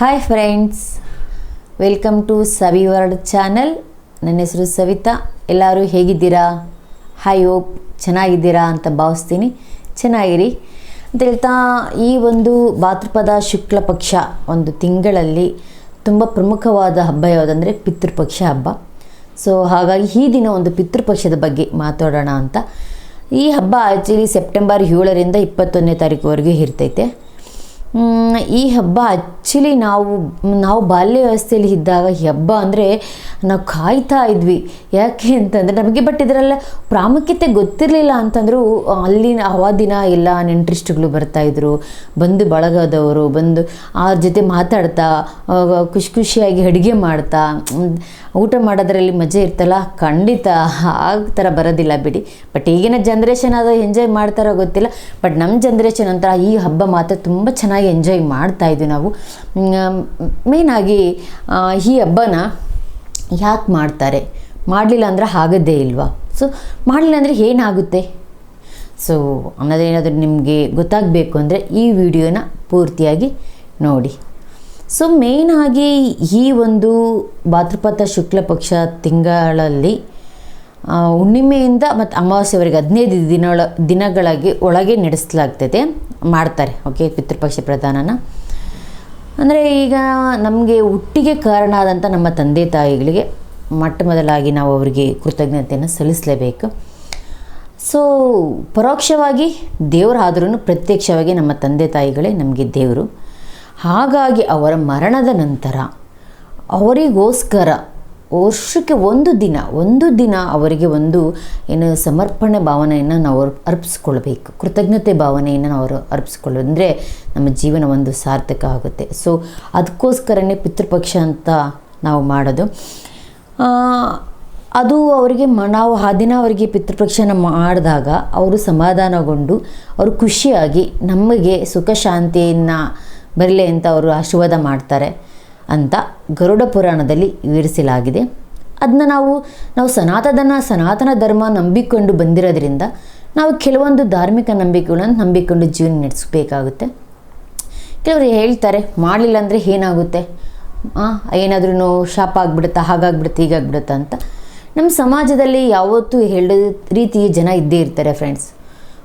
Hi friends welcome to Savi word channel ನನ್ನ ಹೆಸರು ಸವಿತಾ. ಎಲ್ಲರೂ ಹೇಗಿದ್ದೀರಾ? ಹಾಯ್ ಓಪ್ ಚೆನ್ನಾಗಿದ್ದೀರಾ ಅಂತ ಭಾವಿಸ್ತೀನಿ. ಚೆನ್ನಾಗಿರಿ. ಅಂತ ಹೇಳ್ತಾ, ಈ ಒಂದು ಭಾತೃಪದ ಶುಕ್ಲ ಪಕ್ಷ ಒಂದು ತಿಂಗಳಲ್ಲಿ ತುಂಬ ಪ್ರಮುಖವಾದ ಹಬ್ಬ ಯಾವುದಂದರೆ ಪಿತೃಪಕ್ಷ ಹಬ್ಬ. ಸೊ ಹಾಗಾಗಿ ಈ ದಿನ ಒಂದು ಪಿತೃಪಕ್ಷದ ಬಗ್ಗೆ ಮಾತಾಡೋಣ ಅಂತ. ಈ ಹಬ್ಬ ಆ್ಯಕ್ಚುಲಿ ಸೆಪ್ಟೆಂಬರ್ ಏಳರಿಂದ ಇಪ್ಪತ್ತೊಂದನೇ ತಾರೀಕುವರೆಗೂ ಇರ್ತೈತೆ. ಈ ಹಬ್ಬ ಆ್ಯಕ್ಚುಲಿ ನಾವು ನಾವು ಬಾಲ್ಯ ವ್ಯವಸ್ಥೆಯಲ್ಲಿ ಇದ್ದಾಗ ಈ ಹಬ್ಬ ಅಂದರೆ ನಾವು ಕಾಯ್ತಾ ಇದ್ವಿ. ಯಾಕೆ ಅಂತಂದರೆ ನಮಗೆ ಬಟ್ ಇದರಲ್ಲ ಪ್ರಾಮುಖ್ಯತೆ ಗೊತ್ತಿರಲಿಲ್ಲ ಅಂತಂದರೂ ಅಲ್ಲಿನ ಆ ದಿನ ಎಲ್ಲ ನೆಂಟ್ರಿಸ್ಟ್ಗಳು ಬರ್ತಾಯಿದ್ರು ಬಂದು ಬಳಗದವರು, ಬಂದು ಅವ್ರ ಜೊತೆ ಮಾತಾಡ್ತಾ ಖುಷಿ ಖುಷಿಯಾಗಿ ಅಡುಗೆ ಮಾಡ್ತಾ ಊಟ ಮಾಡೋದ್ರಲ್ಲಿ ಮಜಾ ಇರ್ತಲ್ಲ? ಖಂಡಿತ ಆ ಥರ ಬರೋದಿಲ್ಲ ಬಿಡಿ. ಬಟ್ ಈಗಿನ ಜನ್ರೇಷನ್ ಅದು ಎಂಜಾಯ್ ಮಾಡ್ತಾರೋ ಗೊತ್ತಿಲ್ಲ. ಬಟ್ ನಮ್ಮ ಜನ್ರೇಷನ್ ಅಂತ ಈ ಹಬ್ಬ ಮಾತ್ರ ತುಂಬ ಚೆನ್ನಾಗಿ ಎಂಜಾಯ್ ಮಾಡ್ತಾ ಇದ್ವಿ ನಾವು. ಮೇನಾಗಿ ಈ ಹಬ್ಬನ ಯಾಕೆ ಮಾಡ್ತಾರೆ? ಮಾಡಲಿಲ್ಲ ಅಂದ್ರೆ ಆಗೋದೇ ಇಲ್ವಾ? ಸೊ ಮಾಡಲಿಲ್ಲ ಅಂದರೆ ಏನಾಗುತ್ತೆ? ಸೊ ಅನ್ನೋದೇನಾದರೂ ನಿಮಗೆ ಗೊತ್ತಾಗಬೇಕು ಅಂದರೆ ಈ ವಿಡಿಯೋನ ಪೂರ್ತಿಯಾಗಿ ನೋಡಿ. ಸೊ ಮೇಯ್ನಾಗಿ ಈ ಒಂದು ಭಾದ್ರಪದ ಶುಕ್ಲ ಪಕ್ಷ ತಿಂಗಳಲ್ಲಿ ಹುಣ್ಣಿಮೆಯಿಂದ ಮತ್ತು ಅಮಾವಾಸ್ಯವರೆಗೆ ಹದಿನೈದು ದಿನಗಳ ದಿನಗಳಾಗಿ ಒಳಗೆ ನಡೆಸಲಾಗ್ತದೆ ಮಾಡ್ತಾರೆ ಓಕೆ ಪಿತೃಪಕ್ಷ ಪ್ರಧಾನನ. ಅಂದರೆ ಈಗ ನಮಗೆ ಹುಟ್ಟಿಗೆ ಕಾರಣ ಆದಂಥ ನಮ್ಮ ತಂದೆ ತಾಯಿಗಳಿಗೆ ಮೊಟ್ಟ ಮೊದಲಾಗಿ ನಾವು ಅವರಿಗೆ ಕೃತಜ್ಞತೆಯನ್ನು ಸಲ್ಲಿಸಲೇಬೇಕು. ಸೊ ಪರೋಕ್ಷವಾಗಿ ದೇವರಾದ್ರೂ ಪ್ರತ್ಯಕ್ಷವಾಗಿ ನಮ್ಮ ತಂದೆ ತಾಯಿಗಳೇ ನಮಗೆ ದೇವರು. ಹಾಗಾಗಿ ಅವರ ಮರಣದ ನಂತರ ಅವರಿಗೋಸ್ಕರ ವರ್ಷಕ್ಕೆ ಒಂದು ದಿನ ಒಂದು ದಿನ ಅವರಿಗೆ ಒಂದು ಏನು ಸಮರ್ಪಣೆ ಭಾವನೆಯನ್ನು ನಾವು ಅರ್ಪಿಸ್ಕೊಳ್ಬೇಕು. ಕೃತಜ್ಞತೆ ಭಾವನೆಯನ್ನು ನಾವು ಅರ್ಪಿಸ್ಕೊಳ್ಳೋ ಅಂದರೆ ನಮ್ಮ ಜೀವನ ಒಂದು ಸಾರ್ಥಕ ಆಗುತ್ತೆ. ಸೊ ಅದಕ್ಕೋಸ್ಕರನೇ ಪಿತೃಪಕ್ಷ ಅಂತ ನಾವು ಮಾಡೋದು. ಅದು ಅವರಿಗೆ ಮ, ನಾವು ಆ ದಿನ ಅವರಿಗೆ ಪಿತೃಪಕ್ಷನ ಮಾಡಿದಾಗ ಅವರು ಸಮಾಧಾನಗೊಂಡು ಅವರು ಖುಷಿಯಾಗಿ ನಮಗೆ ಸುಖ ಶಾಂತಿಯನ್ನು ಬರಲಿ ಅಂತ ಅವರು ಆಶೀರ್ವಾದ ಮಾಡ್ತಾರೆ ಅಂತ ಗರುಡ ಪುರಾಣದಲ್ಲಿ ವಿವರಿಸಲಾಗಿದೆ. ಅದನ್ನ ನಾವು ನಾವು ಸನಾತನ ಸನಾತನ ಧರ್ಮ ನಂಬಿಕೊಂಡು ಬಂದಿರೋದ್ರಿಂದ ನಾವು ಕೆಲವೊಂದು ಧಾರ್ಮಿಕ ನಂಬಿಕೆಗಳನ್ನು ನಂಬಿಕೊಂಡು ಜೀವನ ನಡೆಸಬೇಕಾಗುತ್ತೆ. ಕೆಲವರು ಹೇಳ್ತಾರೆ, ಮಾಡಲಿಲ್ಲ ಅಂದರೆ ಏನಾಗುತ್ತೆ? ಏನಾದ್ರೂ ಶಾಪ ಆಗಿಬಿಡುತ್ತಾ, ಹಾಗಾಗ್ಬಿಡುತ್ತೆ, ಹೀಗಾಗ್ಬಿಡುತ್ತಾ ಅಂತ. ನಮ್ಮ ಸಮಾಜದಲ್ಲಿ ಯಾವತ್ತೂ ಹೇಳೋ ರೀತಿ ಜನ ಇದ್ದೇ ಇರ್ತಾರೆ ಫ್ರೆಂಡ್ಸ್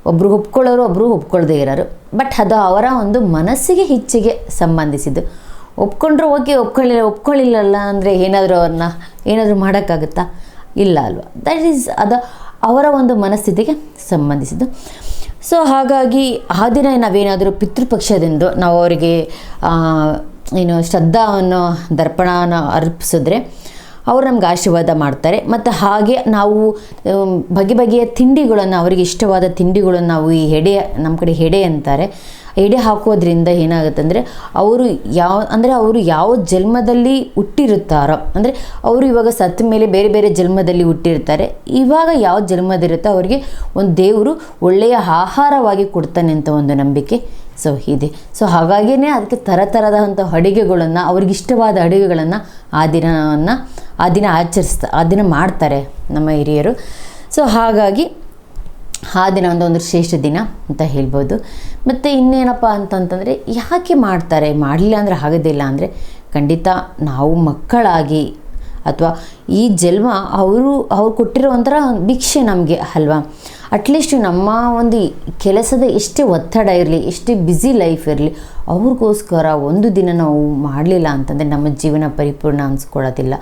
ಒಬ್ಬರು ಒಪ್ಕೊಳ್ಳೋರು ಒಬ್ಬರು ಒಪ್ಕೊಳ್ಳದೇ ಇರೋರು. ಬಟ್ ಅದು ಅವರ ಒಂದು ಮನಸ್ಸಿಗೆ ಹೆಚ್ಚಿಗೆ ಸಂಬಂಧಿಸಿದ್ದು. ಒಪ್ಕೊಂಡ್ರೆ ಓಕೆ, ಒಪ್ಕೊಳ್ಳಿಲ್ಲ, ಒಪ್ಕೊಳ್ಳಿಲ್ಲಲ್ಲ ಅಂದರೆ ಏನಾದರೂ ಅವ್ರನ್ನ ಏನಾದರೂ ಮಾಡೋಕ್ಕಾಗುತ್ತಾ? ಇಲ್ಲ ಅಲ್ವಾ? ದಟ್ ಈಸ್ ಅದು ಅವರ ಒಂದು ಮನಸ್ಥಿತಿಗೆ ಸಂಬಂಧಿಸಿದ್ದು. ಸೊ ಹಾಗಾಗಿ ಆ ದಿನ ನಾವೇನಾದರೂ ಪಿತೃಪಕ್ಷದಿಂದ ನಾವು ಅವರಿಗೆ ಏನು ಶ್ರದ್ಧಾವನ್ನು, ದರ್ಪಣನ ಅರ್ಪಿಸಿದ್ರೆ ಅವರು ನಮ್ಗೆ ಆಶೀರ್ವಾದ ಮಾಡ್ತಾರೆ. ಮತ್ತು ಹಾಗೆ ನಾವು ಬಗೆ ಬಗೆಯ ತಿಂಡಿಗಳನ್ನು, ಅವರಿಗೆ ಇಷ್ಟವಾದ ತಿಂಡಿಗಳನ್ನು ನಾವು ಈ ಹೆಡೆ, ನಮ್ಮ ಕಡೆ ಹೆಡೆ ಅಂತಾರೆ. ಎಡೆ ಹಾಕೋದ್ರಿಂದ ಏನಾಗುತ್ತೆ ಅಂದರೆ ಅವರು ಯಾವ, ಅಂದರೆ ಅವರು ಯಾವ ಜನ್ಮದಲ್ಲಿ ಹುಟ್ಟಿರುತ್ತಾರೋ, ಅಂದರೆ ಅವರು ಇವಾಗ ಸತ್ತ ಮೇಲೆ ಬೇರೆ ಬೇರೆ ಜನ್ಮದಲ್ಲಿ ಹುಟ್ಟಿರ್ತಾರೆ ಇವಾಗ ಯಾವ ಜನ್ಮದಿರುತ್ತೋ ಅವರಿಗೆ ಒಂದು ದೇವರು ಒಳ್ಳೆಯ ಆಹಾರವಾಗಿ ಕೊಡ್ತಾನೆ ಅಂತ ಒಂದು ನಂಬಿಕೆ. ಸೊ ಇದೆ. ಸೊ ಹಾಗಾಗಿಯೇ ಅದಕ್ಕೆ ಥರ ಥರದಂಥ ಅಡುಗೆಗಳನ್ನು ಅವ್ರಿಗಿಷ್ಟವಾದ ಅಡುಗೆಗಳನ್ನು ಆ ದಿನವನ್ನು, ಆ ದಿನ ಆಚರಿಸ್ತಾ, ಆ ದಿನ ಮಾಡ್ತಾರೆ ನಮ್ಮ ಹಿರಿಯರು. ಸೊ ಹಾಗಾಗಿ ಆ ದಿನ ಒಂದು ಒಂದು ಶ್ರೇಷ್ಠ ದಿನ ಅಂತ ಹೇಳ್ಬೋದು. ಮತ್ತು ಇನ್ನೇನಪ್ಪ ಅಂತಂತಂದರೆ ಯಾಕೆ ಮಾಡ್ತಾರೆ? ಮಾಡಲಿಲ್ಲ ಅಂದರೆ ಆಗೋದಿಲ್ಲ ಅಂದರೆ ಖಂಡಿತ ನಾವು ಮಕ್ಕಳಾಗಿ ಅಥವಾ ಈ ಜನ್ಮ ಅವರು ಅವ್ರು ಕೊಟ್ಟಿರೋ ಒಂಥರ ಭಿಕ್ಷೆ ನಮಗೆ ಅಲ್ವಾ? ಅಟ್ಲೀಸ್ಟ್ ನಮ್ಮ ಒಂದು ಕೆಲಸದ ಎಷ್ಟೇ ಒತ್ತಡ ಇರಲಿ, ಎಷ್ಟೇ ಬ್ಯುಸಿ ಲೈಫ್ ಇರಲಿ, ಅವ್ರಿಗೋಸ್ಕರ ಒಂದು ದಿನ ನಾವು ಮಾಡಲಿಲ್ಲ ಅಂತಂದರೆ ನಮ್ಮ ಜೀವನ ಪರಿಪೂರ್ಣ ಅನ್ಸ್ಕೊಳ್ಳೋದಿಲ್ಲ.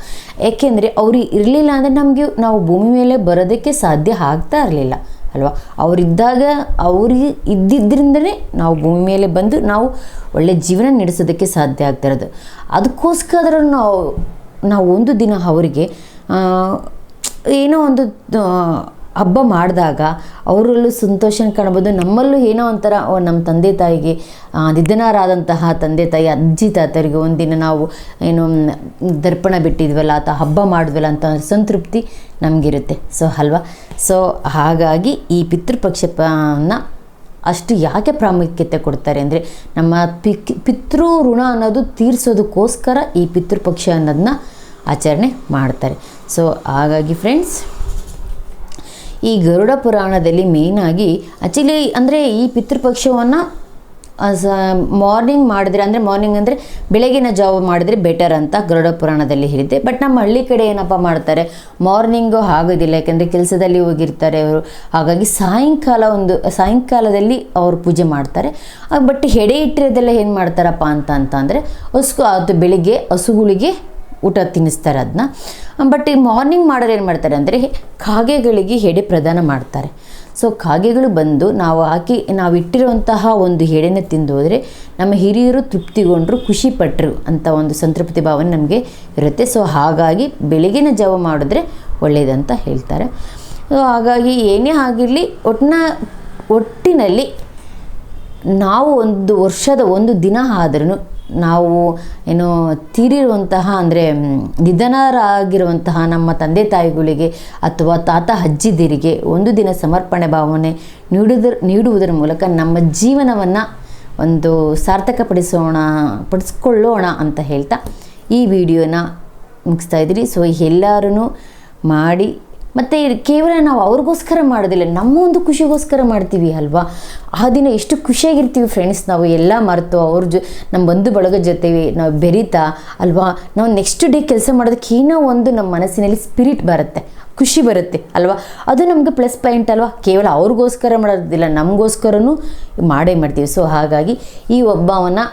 ಯಾಕೆಂದರೆ ಅವರು ಇರಲಿಲ್ಲ ಅಂದರೆ ನಮಗೆ ನಾವು ಭೂಮಿ ಮೇಲೆ ಬರೋದಕ್ಕೆ ಸಾಧ್ಯ ಆಗ್ತಾ ಇರಲಿಲ್ಲ. ಅಲ್ವಾ? ಅವರಿದ್ದಾಗ ಅವ್ರಿಗೆ ಇದ್ದಿದ್ದರಿಂದನೇ ನಾವು ಭೂಮಿ ಮೇಲೆ ಬಂದು ನಾವು ಒಳ್ಳೆಯ ಜೀವನ ನಡೆಸೋದಕ್ಕೆ ಸಾಧ್ಯ ಆಗ್ತಾ ಇರೋದು. ಅದಕ್ಕೋಸ್ಕರ ನಾವು ನಾವು ಒಂದು ದಿನ ಅವರಿಗೆ ಏನೋ ಒಂದು ಹಬ್ಬ ಮಾಡಿದಾಗ ಅವರಲ್ಲೂ ಸಂತೋಷ ಕಾಣ್ಬೋದು. ನಮ್ಮಲ್ಲೂ ಏನೋ ಒಂಥರ ನಮ್ಮ ತಂದೆ ತಾಯಿಗೆ ನಿಧನರಾದಂತಹ ತಂದೆ ತಾಯಿ, ಅಜ್ಜಿ ತಾತರಿಗೆ ಒಂದಿನ ನಾವು ಏನು, ದರ್ಪಣ ಬಿಟ್ಟಿದ್ವಲ್ಲ ಅಥವಾ ಹಬ್ಬ ಮಾಡಿದ್ವಲ್ಲ ಅಂತ ಸಂತೃಪ್ತಿ ನಮಗಿರುತ್ತೆ. ಸೊ, ಅಲ್ವಾ? ಸೊ, ಹಾಗಾಗಿ ಈ ಪಿತೃಪಕ್ಷಪನ ಅಷ್ಟು ಯಾಕೆ ಪ್ರಾಮುಖ್ಯತೆ ಕೊಡ್ತಾರೆ ಅಂದರೆ, ನಮ್ಮ ಪಿಕ್, ಪಿತೃ ಋಣ ಅನ್ನೋದು ತೀರಿಸೋದಕ್ಕೋಸ್ಕರ ಈ ಪಿತೃಪಕ್ಷ ಅನ್ನೋದನ್ನ ಆಚರಣೆ ಮಾಡ್ತಾರೆ. ಸೊ, ಹಾಗಾಗಿ ಫ್ರೆಂಡ್ಸ್ ಈ ಗರುಡ ಪುರಾಣದಲ್ಲಿ ಮೇಯ್ನಾಗಿ ಆ್ಯಕ್ಚುಲಿ ಅಂದರೆ ಈ ಪಿತೃಪಕ್ಷವನ್ನು ಮಾರ್ನಿಂಗ್ ಮಾಡಿದ್ರೆ ಅಂದರೆ ಮಾರ್ನಿಂಗ್ ಅಂದರೆ ಬೆಳಗಿನ ಜಾವ ಮಾಡಿದ್ರೆ ಬೆಟರ್ ಅಂತ ಗರುಡ ಪುರಾಣದಲ್ಲಿ ಹೇಳಿದೆ ಬಟ್ ನಮ್ಮ ಹಳ್ಳಿ ಕಡೆ ಏನಪ್ಪ ಮಾಡ್ತಾರೆ ಮಾರ್ನಿಂಗು ಆಗೋದಿಲ್ಲ, ಯಾಕೆಂದರೆ ಕೆಲಸದಲ್ಲಿ ಹೋಗಿರ್ತಾರೆ ಅವರು. ಹಾಗಾಗಿ ಸಾಯಂಕಾಲ ಒಂದು, ಸಾಯಂಕಾಲದಲ್ಲಿ ಅವರು ಪೂಜೆ ಮಾಡ್ತಾರೆ. ಬಟ್ ಹೆಡೆ ಇಟ್ಟಿರೋದೆಲ್ಲ ಏನು ಮಾಡ್ತಾರಪ್ಪ ಅಂತ ಅಂತ ಅಂದರೆ ಹಸು ಅದು ಬೆಳಿಗ್ಗೆ ಹಸುಗಳಿಗೆ ಊಟ ತಿನ್ನಿಸ್ತಾರೆ ಅದನ್ನ ಬಟ್ ಈ ಮಾರ್ನಿಂಗ್ ಮಾಡೋರು ಏನು ಮಾಡ್ತಾರೆ ಅಂದರೆ ಕಾಗೆಗಳಿಗೆ ಹೆಡೆ ಪ್ರದಾನ ಮಾಡ್ತಾರೆ. ಸೊ ಕಾಗೆಗಳು ಬಂದು ನಾವು ಹಾಕಿ, ನಾವು ಇಟ್ಟಿರುವಂತಹ ಒಂದು ಹೆಡೆನ ತಿಂದು ಹೋದರೆ ನಮ್ಮ ಹಿರಿಯರು ತೃಪ್ತಿಗೊಂಡರು, ಖುಷಿ ಪಟ್ಟರು ಅಂತ ಒಂದು ಸಂತೃಪ್ತಿ ಭಾವನೆ ನಮಗೆ ಇರುತ್ತೆ. ಸೊ ಹಾಗಾಗಿ ಬೆಳಗಿನ ಜಾವ ಮಾಡಿದ್ರೆ ಒಳ್ಳೆಯದಂತ ಹೇಳ್ತಾರೆ. ಸೊ ಹಾಗಾಗಿ ಏನೇ ಆಗಿರಲಿ ಒಟ್ಟಿನ ಒಟ್ಟಿನಲ್ಲಿ ನಾವು ಒಂದು ವರ್ಷದ ಒಂದು ದಿನ ಆದ್ರೂ ನಾವು ಏನು ತೀರಿರುವಂತಹ ಅಂದರೆ ನಿಧನರಾಗಿರುವಂತಹ ನಮ್ಮ ತಂದೆ ತಾಯಿಗಳಿಗೆ ಅಥವಾ ತಾತ ಅಜ್ಜಿದಿರಿಗೆ ಒಂದು ದಿನ ಸಮರ್ಪಣೆ ಭಾವನೆ ನೀಡುವುದರ ನೀಡುವುದರ ಮೂಲಕ ನಮ್ಮ ಜೀವನವನ್ನು ಒಂದು ಸಾರ್ಥಕಪಡಿಸೋಣ, ಪಡಿಸ್ಕೊಳ್ಳೋಣ ಅಂತ ಹೇಳ್ತಾ ಈ ವಿಡಿಯೋನ ಮುಗಿಸ್ತಾ ಇದ್ದೀರಿ. ಸೊ ಎಲ್ಲರೂ ಮಾಡಿ ಮತ್ತು ಕೇವಲ ನಾವು ಅವ್ರಿಗೋಸ್ಕರ ಮಾಡೋದಿಲ್ಲ, ನಮ್ಮ ಒಂದು ಖುಷಿಗೋಸ್ಕರ ಮಾಡ್ತೀವಿ ಅಲ್ವಾ? ಆ ದಿನ ಎಷ್ಟು ಖುಷಿಯಾಗಿರ್ತೀವಿ ಫ್ರೆಂಡ್ಸ್ ನಾವು, ಎಲ್ಲ ಮರೆತು ಅವ್ರ ಜೊ ನಮ್ಮ ಬಂಧು ಬಳಗ ಜೊತೆ ನಾವು ಬೆರೀತಾ ಅಲ್ವಾ? ನಾವು ನೆಕ್ಸ್ಟ್ ಡೇ ಕೆಲಸ ಮಾಡೋದಕ್ಕೆ ಏನೋ ಒಂದು ನಮ್ಮ ಮನಸ್ಸಿನಲ್ಲಿ ಸ್ಪಿರಿಟ್ ಬರುತ್ತೆ, ಖುಷಿ ಬರುತ್ತೆ ಅಲ್ವಾ? ಅದು ನಮಗೆ ಪ್ಲಸ್ ಪಾಯಿಂಟ್ ಅಲ್ವಾ? ಕೇವಲ ಅವ್ರಿಗೋಸ್ಕರ ಮಾಡೋದಿಲ್ಲ, ನಮಗೋಸ್ಕರನೂ ಮಾಡೇ ಮಾಡ್ತೀವಿ. ಸೊ ಹಾಗಾಗಿ ಈ ಒಬ್ಬವನ್ನು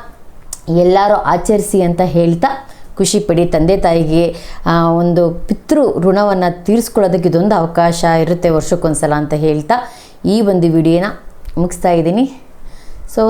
ಎಲ್ಲರೂ ಆಚರಿಸಿ ಅಂತ ಹೇಳ್ತಾ ಖುಷಿ ಪಡಿ ತಂದೆ ತಾಯಿಗೆ ಒಂದು ಪಿತೃ ಋಣವನ್ನು ತೀರಿಸ್ಕೊಳ್ಳೋದಕ್ಕೆ ಇದೊಂದು ಅವಕಾಶ ಇರುತ್ತೆ ವರ್ಷಕ್ಕೊಂದ್ಸಲ ಅಂತ ಹೇಳ್ತಾ ಈ ಒಂದು ವಿಡಿಯೋನ ಮುಗಿಸ್ತಾ ಇದ್ದೀನಿ. ಸೊ